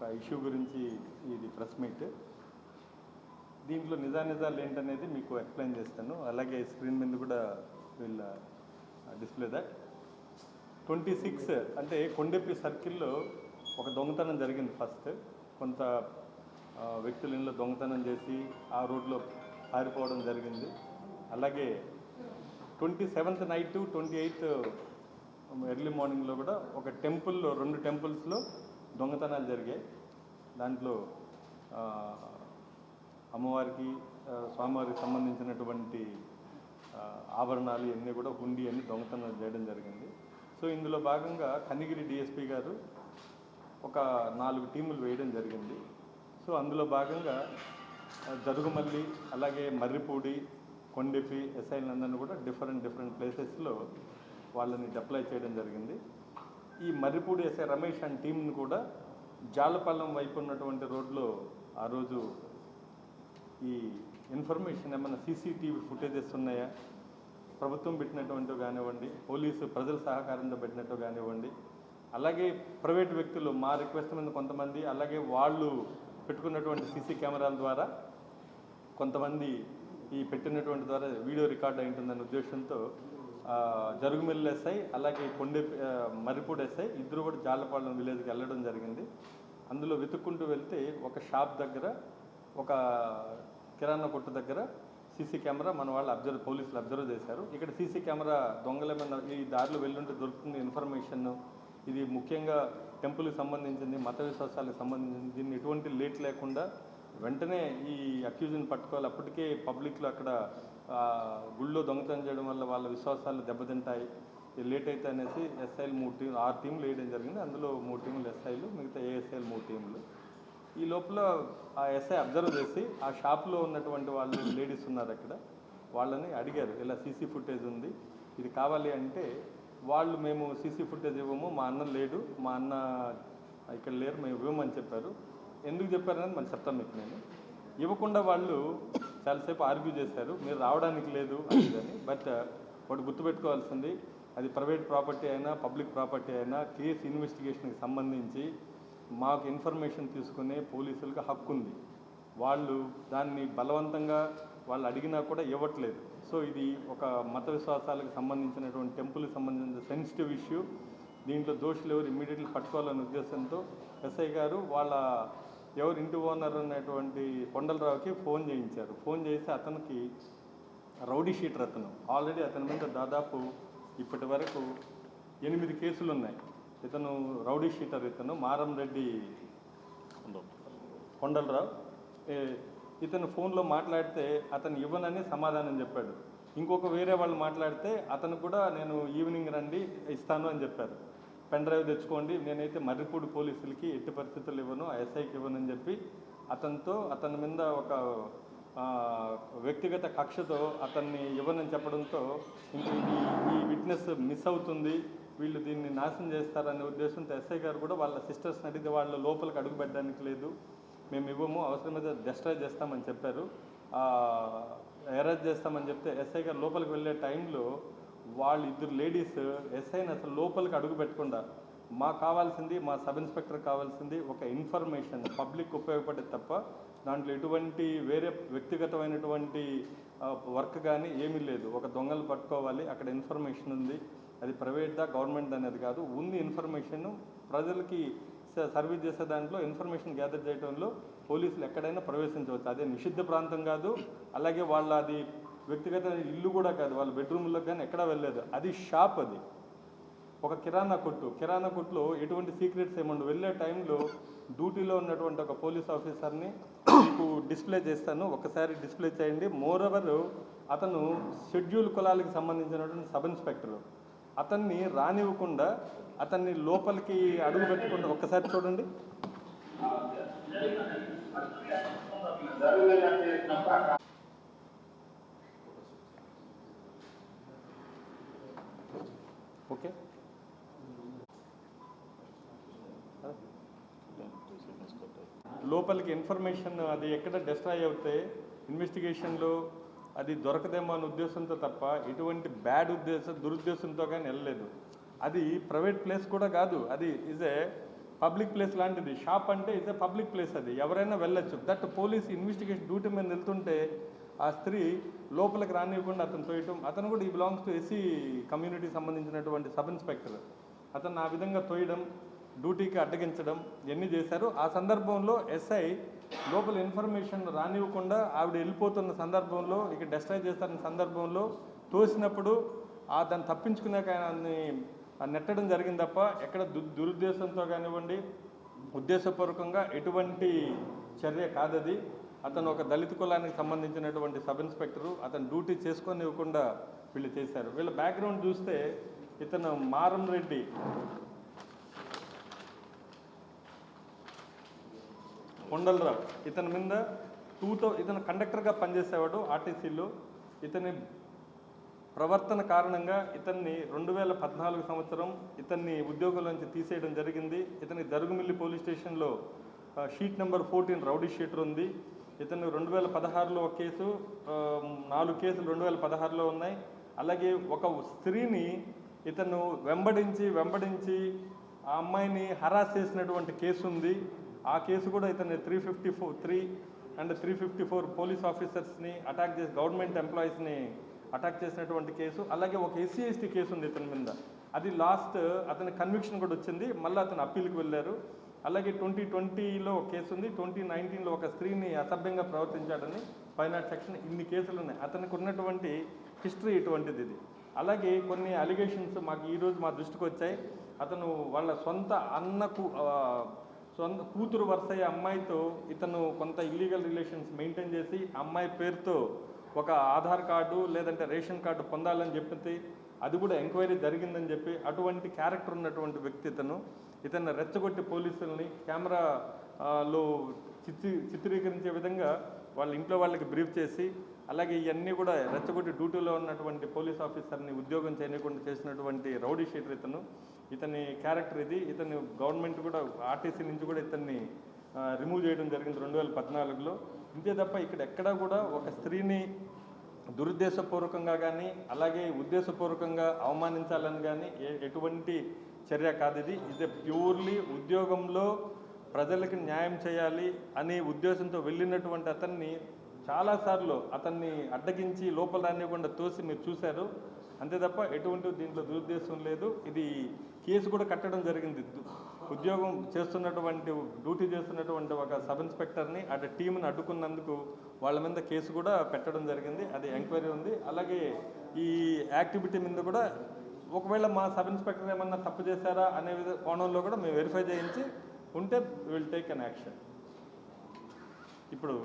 ఒక ఇష్యూ గురించి ఇది ప్రెస్ మీట్ దీంట్లో నిజానిజాలు ఏంటనేది మీకు ఎక్స్ప్లెయిన్ చేస్తాను. అలాగే స్క్రీన్ మీద కూడా వీళ్ళ డిస్ప్లే దట్ ట్వంటీ సిక్స్ అంటే కొండెప్పి సర్కిల్లో ఒక దొంగతనం జరిగింది ఫస్ట్ కొంత వ్యక్తులు వ్యక్తుల ఇంట్లో దొంగతనం చేసి ఆ రోడ్లో పారిపోవడం జరిగింది. అలాగే twenty seventh night twenty eighth early మార్నింగ్లో కూడా ఒక టెంపుల్లో రెండు టెంపుల్స్లో దొంగతనాలు జరిగాయి. దాంట్లో అమ్మవారికి స్వామివారికి సంబంధించినటువంటి ఆభరణాలు ఇవన్నీ కూడా హుండీ అని దొంగతనం చేయడం జరిగింది. సో ఇందులో భాగంగా కనిగిరి డిఎస్పి గారు ఒక నాలుగు టీములు వేయడం జరిగింది. సో అందులో భాగంగా జరుగుమల్లి అలాగే మర్రిపూడి కొండెపి ఎస్ఐలందరినీ కూడా డిఫరెంట్ డిఫరెంట్ ప్లేసెస్లో వాళ్ళని డిప్లాయ్ చేయడం జరిగింది. ఈ మర్రిపూడి ఎస్ఐ రమేష్ అండ్ టీంని కూడా జాలపాలెం వైపు ఉన్నటువంటి రోడ్లో ఆ రోజు ఈ ఇన్ఫర్మేషన్ ఏమైనా సీసీటీవీ ఫుటేజెస్ ఉన్నాయా? ప్రభుత్వం పెట్టినటువంటి కానివ్వండి పోలీసు ప్రజల సహకారంతో పెట్టినట్టు కానివ్వండి అలాగే ప్రైవేట్ వ్యక్తులు మా రిక్వెస్ట్ మీద కొంతమంది అలాగే వాళ్ళు పెట్టుకున్నటువంటి సీసీ కెమెరాల ద్వారా కొంతమంది ఈ పెట్టినటువంటి ద్వారా వీడియో రికార్డ్ అయి ఉంటుందనే ఉద్దేశంతో జరుగుమిల్లు ఎస్ఐ అలాగే కొండే ఆ, మర్రిపూడి ఎస్ఐ ఇద్దరు కూడా జాలపాలెం విలేజ్కి వెళ్ళడం జరిగింది. అందులో వెతుక్కుంటూ వెళ్తే ఒక షాప్ దగ్గర ఒక కిరాణా కొట్టు దగ్గర సీసీ కెమెరా మన వాళ్ళు అబ్జర్వ్ పోలీసులు అబ్జర్వ్ చేశారు. ఇక్కడ సీసీ కెమెరా దొంగలమైన ఈ దారిలో వెళ్ళుంటే దొరుకుతుంది ఇన్ఫర్మేషన్. ఇది ముఖ్యంగా టెంపుల్కి సంబంధించింది మత విశ్వాసాలకు సంబంధించింది దీన్ని ఎటువంటి లేట్ లేకుండా వెంటనే ఈ అక్యూజ్ని పట్టుకోవాలి. అప్పటికే పబ్లిక్లో అక్కడ గుళ్ళో దొంగతనం చేయడం వల్ల వాళ్ళ విశ్వాసాలు దెబ్బతింటాయి. ఇది లేట్ అయితే అనేసి ఎస్ఐలు మూడు టీం ఆరు టీంలు వేయడం జరిగింది. అందులో మూడు టీంలు ఎస్ఐలు మిగతా ఏఎస్ఐలు మూడు టీంలు. ఈ లోపల ఆ ఎస్ఐ అబ్జర్వ్ చేసి ఆ షాప్లో ఉన్నటువంటి వాళ్ళు లేడీస్ ఉన్నారు అక్కడ. వాళ్ళని అడిగారు ఇలా సీసీ ఫుటేజ్ ఉంది ఇది కావాలి అంటే వాళ్ళు మేము సీసీ ఫుటేజ్ ఇవ్వము మా అన్న లేడు మా అన్న ఇక్కడ లేరు మేము ఇవ్వమని చెప్పారు. ఎందుకు చెప్పారనేది మనం చెప్తాను మీకు నేను. ఇవ్వకుండా వాళ్ళు చాలాసేపు ఆర్గ్యూ చేశారు. మీరు రావడానికి లేదు అని బట్ ఒకటి గుర్తుపెట్టుకోవాల్సింది అది ప్రైవేట్ ప్రాపర్టీ అయినా పబ్లిక్ ప్రాపర్టీ అయినా కేసు ఇన్వెస్టిగేషన్కి సంబంధించి మాకు ఇన్ఫర్మేషన్ తీసుకునే పోలీసులకు హక్కు ఉంది. వాళ్ళు దాన్ని బలవంతంగా వాళ్ళు అడిగినా కూడా ఇవ్వట్లేదు. సో ఇది ఒక మత విశ్వాసాలకు సంబంధించినటువంటి టెంపుల్కి సంబంధించిన సెన్సిటివ్ ఇష్యూ. దీంట్లో దోషులు ఎవరు ఇమ్మీడియట్లీ పట్టుకోవాలనే ఉద్దేశంతో ఎస్ఐ గారు వాళ్ళ ఎవరు ఇంటి ఓనర్ అనేటువంటి కొండలరావుకి ఫోన్ చేయించారు. ఫోన్ చేసి అతనికి రౌడీ షీటర్ అతను. ఆల్రెడీ అతని మీద దాదాపు ఇప్పటి వరకు ఎనిమిది కేసులు ఉన్నాయి. ఇతను రౌడీ షీటర్ ఇతను మారం రెడ్డి కొండలరావు. ఏ- ఇతను ఫోన్లో మాట్లాడితే అతను ఇవ్వనని సమాధానం చెప్పాడు. ఇంకొక వేరే వాళ్ళు మాట్లాడితే అతను కూడా నేను ఈవినింగ్ రండి ఇస్తాను అని చెప్పారు. పెన్ డ్రైవ్ తెచ్చుకోండి. నేనైతే మర్రిపూడి పోలీసులకి ఎట్టి పరిస్థితులు ఇవ్వను ఎస్ఐకి ఇవ్వనని చెప్పి అతనితో అతని మీద ఒక వ్యక్తిగత కక్షతో అతన్ని ఇవ్వనని చెప్పడంతో ఇంక ఇది ఈ విట్నెస్ మిస్ అవుతుంది. వీళ్ళు దీన్ని నాశనం చేస్తారనే ఉద్దేశంతో ఎస్ఐ గారు కూడా వాళ్ళ సిస్టర్స్ని అడిగితే వాళ్ళ లోపలికి అడుగు పెట్టడానికి లేదు. మేము ఇవ్వము అవసరమైతే డిస్ట్రాయ్ చేస్తామని చెప్పారు. అరెస్ట్ చేస్తామని చెప్తే ఎస్ఐ గారు లోపలికి వెళ్ళే టైంలో వాళ్ళు ఇద్దరు లేడీస్ ఎస్ఐని అసలు లోపలికి అడుగు పెట్టకుండా మాకు కావాల్సింది మా సబ్ ఇన్స్పెక్టర్ కావాల్సింది ఒక ఇన్ఫర్మేషన్ పబ్లిక్ ఉపయోగపడే తప్ప దాంట్లో ఎటువంటి వేరే వ్యక్తిగతమైనటువంటి వర్క్ కానీ ఏమీ లేదు. ఒక దొంగలు పట్టుకోవాలి అక్కడ ఇన్ఫర్మేషన్ ఉంది. అది ప్రైవేట్దా గవర్నమెంట్ అనేది కాదు. ఉంది ఇన్ఫర్మేషన్ ప్రజలకి సర్వీస్ చేసే దాంట్లో ఇన్ఫర్మేషన్ గ్యాదర్ చేయడంలో పోలీసులు ఎక్కడైనా ప్రవేశించవచ్చు. అదే నిషిద్ధ ప్రాంతం కాదు అలాగే వాళ్ళ అది వ్యక్తిగత ఇల్లు కూడా కాదు వాళ్ళ బెడ్రూమ్లో కానీ ఎక్కడా వెళ్ళలేదు అది షాప్ అది ఒక కిరాణా కొట్టు కిరాణా కొట్టులో ఎటువంటి సీక్రెట్స్ ఏముండవు వెళ్ళే టైంలో డ్యూటీలో ఉన్నటువంటి ఒక పోలీస్ ఆఫీసర్ని మీకు డిస్ప్లే చేస్తాను ఒకసారి డిస్ప్లే చేయండి మోర్ ఓవర్ అతను షెడ్యూల్ కులాలకు సంబంధించినటువంటి సబ్ ఇన్స్పెక్టర్ అతన్ని రానివ్వకుండా అతన్ని లోపలికి అడుగు పెట్టకుండా ఒక్కసారి చూడండి ఓకే. లోపలికి ఇన్ఫర్మేషన్ అది ఎక్కడ డిస్ట్రాయ్ అవుతే ఇన్వెస్టిగేషన్లో అది దొరకదేమో అనే ఉద్దేశంతో తప్ప ఎటువంటి బ్యాడ్ ఉద్దేశం దురుద్దేశంతో కానీ వెళ్ళలేదు. అది ప్రైవేట్ ప్లేస్ కూడా కాదు. అది ఈజ్ ఏ పబ్లిక్ ప్లేస్ లాంటిది. షాప్ అంటే ఇట్స్ పబ్లిక్ ప్లేస్ అది. ఎవరైనా వెళ్ళొచ్చు. దట్ పోలీస్ ఇన్వెస్టిగేషన్ డ్యూటీ మీద వెళ్తుంటే ఆ స్త్రీ లోపలికి రానివ్వకుండా అతను తోయటం అతను కూడా ఈ బిలాంగ్స్ టు ఎస్సీ కమ్యూనిటీకి సంబంధించినటువంటి సబ్ ఇన్స్పెక్టర్ అతను ఆ విధంగా తోయడం డ్యూటీకి అడ్డగించడం ఇవన్నీ చేశారు ఆ సందర్భంలో ఎస్ఐ లోపల ఇన్ఫర్మేషన్ రానివ్వకుండా ఆవిడ వెళ్ళిపోతున్న సందర్భంలో ఇక డెస్ట్రాయ్ చేస్తున్న సందర్భంలో తోసినప్పుడు ఆ దాన్ని తప్పించుకునే ఆయన్ని నెట్టడం జరిగింది తప్ప ఎక్కడ దు దురుద్దేశంతో కానివ్వండి ఉద్దేశపూర్వకంగా ఎటువంటి చర్య కాదది. అతను ఒక దళిత కులానికి సంబంధించినటువంటి సబ్ ఇన్స్పెక్టరు అతను డ్యూటీ చేసుకొని ఇవ్వకుండా వీళ్ళు చేశారు. వీళ్ళ బ్యాక్గ్రౌండ్ చూస్తే ఇతను మారం రెడ్డి. కొండలరావు. ఇతని మీద టూ థౌ ఇతను కండక్టర్గా పనిచేసేవాడు ఆర్టీసీలో. ఇతని ప్రవర్తన కారణంగా ఇతన్ని రెండు వేల పద్నాలుగు సంవత్సరం ఇతన్ని ఉద్యోగంలోంచి తీసేయడం జరిగింది. ఇతని దరుగుమిల్లి పోలీస్ స్టేషన్లో sheet number fourteen rowdy sheeter ఉంది. ఇతను రెండు వేల పదహారులో ఒక కేసు నాలుగు కేసులు రెండు వేల పదహారులో ఉన్నాయి. అలాగే ఒక స్త్రీని ఇతను వెంబడించి వెంబడించి ఆ అమ్మాయిని హరాస్ చేసినటువంటి కేసు ఉంది. ఆ కేసు కూడా ఇతను three fifty four three and three fifty four police ఆఫీసర్స్ని attack చేసి గవర్నమెంట్ ఎంప్లాయీస్ని అటాక్ చేసినటువంటి కేసు అలాగే ఒక ఎస్సీ ఎస్టీ కేసు ఉంది ఇతని మీద. అది లాస్ట్ అతని కన్విక్షన్ కూడా వచ్చింది. మళ్ళీ అతను అప్పీల్కి వెళ్ళారు. అలాగే ట్వంటీ ట్వంటీలో కేసు ఉంది. ట్వంటీ నైన్టీన్లో ఒక స్త్రీని అసభ్యంగా ప్రవర్తించాడని ఫైవ్ సెక్షన్ ఇన్ని కేసులు ఉన్నాయి. అతనికి ఉన్నటువంటి హిస్టరీ ఇటువంటిది ఇది. అలాగే కొన్ని అలిగేషన్స్ మాకు ఈరోజు మా దృష్టికి వచ్చాయి. అతను వాళ్ళ సొంత అన్నకు సొంత కూతురు వరుసయ్యే అమ్మాయితో ఇతను కొంత ఇల్లీగల్ రిలేషన్స్ మెయింటైన్ చేసి అమ్మాయి పేరుతో ఒక ఆధార్ కార్డు లేదంటే రేషన్ కార్డు పొందాలని చెప్పి అది కూడా ఎంక్వైరీ జరిగిందని చెప్పి అటువంటి క్యారెక్టర్ ఉన్నటువంటి వ్యక్తి ఇతను. ఇతను రెచ్చగొట్టి పోలీసుల్ని కెమెరా లో చిత్రీ చిత్రీకరించే విధంగా వాళ్ళ ఇంట్లో వాళ్ళకి బ్రీఫ్ చేసి అలాగే ఇవన్నీ కూడా రెచ్చగొట్టి డ్యూటీలో ఉన్నటువంటి పోలీస్ ఆఫీసర్ని ఉద్యోగం చేయకుండా చేసినటువంటి రౌడీ షీటర్ ఇతను. ఇతని క్యారెక్టర్ ఇది. ఇతను గవర్నమెంట్ కూడా ఆర్టీసీ నుంచి కూడా ఇతన్ని రిమూవ్ చేయడం జరిగింది రెండు వేల పద్నాలుగులో. ఇంతే తప్ప ఇక్కడ ఎక్కడా కూడా ఒక స్త్రీని దురుద్దేశపూర్వకంగా కానీ అలాగే ఉద్దేశపూర్వకంగా అవమానించాలని కానీ ఎటువంటి చర్య కాదు ఇది ఇది ప్యూర్లీ ఉద్యోగంలో ప్రజలకి న్యాయం చేయాలి అనే ఉద్దేశంతో వెళ్ళినటువంటి అతన్ని చాలాసార్లు అతన్ని అడ్డగించి లోపల రానివ్వకుండా తోసి మీరు చూశారు. అంతే తప్ప ఎటువంటి దీంట్లో దురుద్దేశం లేదు. ఇది కేసు కూడా కట్టడం జరిగింది. ఉద్యోగం చేస్తున్నటువంటి డ్యూటీ చేస్తున్నటువంటి ఒక సబ్ ఇన్స్పెక్టర్ని అటు టీంని అడ్డుకున్నందుకు వాళ్ళ మీద కేసు కూడా పెట్టడం జరిగింది. అది ఎంక్వైరీ ఉంది. అలాగే ఈ యాక్టివిటీ మీద కూడా ఒకవేళ మా సబ్ ఇన్స్పెక్టర్ ఏమన్నా తప్పు చేశారా అనే విధ కోణంలో కూడా మేము వెరిఫై చేయించి ఉంటే విల్ టేక్ అన్ యాక్షన్. ఇప్పుడు